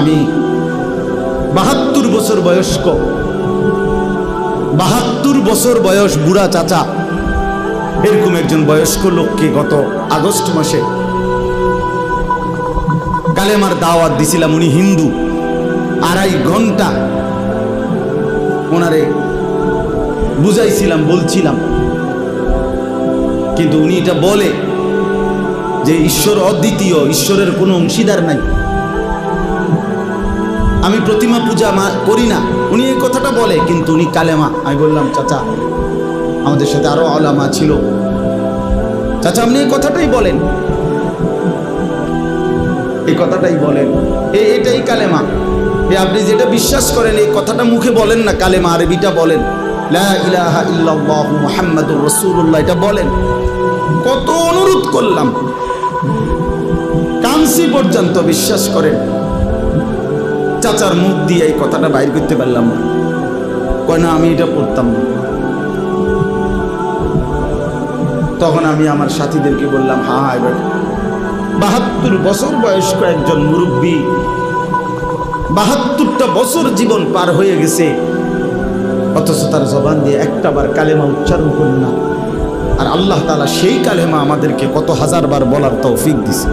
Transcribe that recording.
আমি বাহাত্তর বছর বয়স্ক, বাহাত্তর বছর বয়স বুড়া চাচা। এরকম একজন বয়স্ক লোককে গত আগস্ট মাসে কালেমার দাওয়াত দিছিলাম উনি হিন্দু। আড়াই ঘণ্টা ওনারে বুঝাইছিলাম, বলছিলাম। কিন্তু উনি এটা বলে যে ঈশ্বর অদ্বিতীয়, ঈশ্বরের কোনো অংশীদার নাই। আমি প্রতিমা পূজা করি না। উনি এই কথাটা বলে, কিন্তু উনি কালেমা। আমি বললাম, চাচা, আমাদের সাথে আরও আলামা ছিল। চাচা, আপনি এই কথাটাই বলেন। এই কথাটাই বলেন। এ, এটাই কালেমা। এ, আপনি যেটা বিশ্বাস করেন, এই কথাটা মুখে বলেন না, কালেমা আরবিটা বলেন। ইলাহা এটা বলেন। কত অনুরোধ করলাম। কামসি পর্যন্ত বিশ্বাস করেন। চাচার মুখ দিয়ে এই কথাটা বাইর করতে পারলাম না। কয়, না, আমি এটা পড়তাম না। তখন আমি আমার সাথীদেরকে বললাম, হা হা, এবার বাহাত্তর বছর বয়স্ক একজন মুরব্বী বাহাত্তরটা বছর জীবন পার হয়ে গেছে। অথচ তার জবান দিয়ে একটা বার কালেমা উচ্চারণ করল না। আর আল্লাহ তালা সেই কালেমা আমাদেরকে কত হাজার বার বলার তৌফিক দিছে।